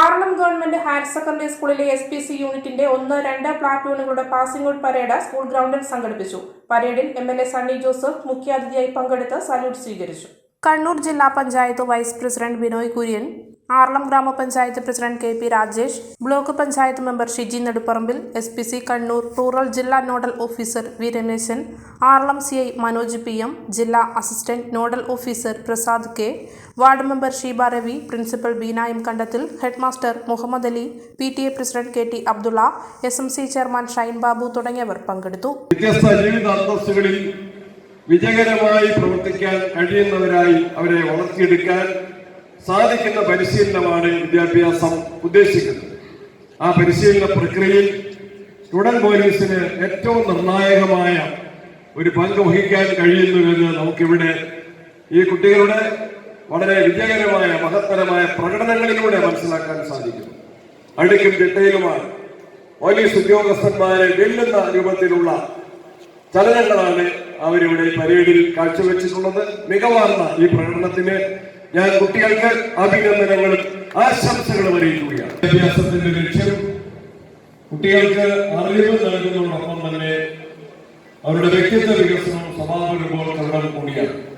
Aralam government higher secondary സ്കൂളിലെ S P C യൂണിറ്റിന്റെ ഒന്ന് രണ്ട് പ്ലാറ്റൂണുകളുടെ പാസിംഗ് ഔട്ട് പരേഡ് സ്കൂൾ ഗ്രൗണ്ടിൽ സംഘടിപ്പിച്ചു. പരേഡിൽ M L A Sunny Joseph മുഖ്യാതിഥിയായി പങ്കെടുത്ത് സല്യൂട്ട് സ്വീകരിച്ചു. കണ്ണൂർ ജില്ലാ പഞ്ചായത്ത് വൈസ് പ്രസിഡന്റ് ബിനോയ് കുര്യൻ ആറളം ഗ്രാമപഞ്ചായത്ത് president K P Rajesh block panchayat member Shiji Nedupparambil S P C Kannur rural ജില്ലാ nodal officer V Rameshan Aralam C I Manoj P M ജില്ലാ assistant nodal officer Prasad K ward member Sheeba Ravi principal Beena M Kandathil headmaster Muhammad Ali P T A president K T Abdulla S M C chairman Shine Babu തുടങ്ങിയവർ പങ്കെടുത്തു. വിജയകരമായി പ്രവർത്തിക്കാൻ കഴിയുന്നവരായി അവരെ വളർത്തിയെടുക്കാൻ സാധിക്കുന്ന പരിശീലനമാണ് വിദ്യാഭ്യാസം ഉദ്ദേശിക്കുന്നത്. ആ പരിശീലന പ്രക്രിയയിൽ സ്റ്റുഡന്റ് പോലീസിന് ഏറ്റവും നിർണായകമായ ഒരു പങ്ക് വഹിക്കാൻ കഴിയുന്നു എന്ന് നമുക്കിവിടെ ഈ കുട്ടികളുടെ വളരെ വിജയകരമായ മഹത്തരമായ പ്രകടനങ്ങളിലൂടെ മനസ്സിലാക്കാൻ സാധിക്കുന്നു. അടുക്കും ചിട്ടയിലുമാണ് പോലീസ് ഉദ്യോഗസ്ഥന്മാരെ വെല്ലുന്ന രൂപത്തിലുള്ള ചലനങ്ങളാണ് അവരിവിടെ പരേഡിൽ കാഴ്ചവെച്ചിട്ടുള്ളത്. മികവാർന്ന ഈ പ്രകടനത്തിന് ഞാൻ കുട്ടികൾക്ക് അഭിനന്ദനങ്ങളും ആശംസകളും അറിയിക്കുകയാണ്. വിദ്യാഭ്യാസത്തിന്റെ ലക്ഷ്യം കുട്ടികൾക്ക് അറിവ് നൽകുന്നതോടൊപ്പം തന്നെ അവരുടെ വ്യക്തിത്വ വികസനവും രൂപവൽക്കരണം കൂടിയാണ്.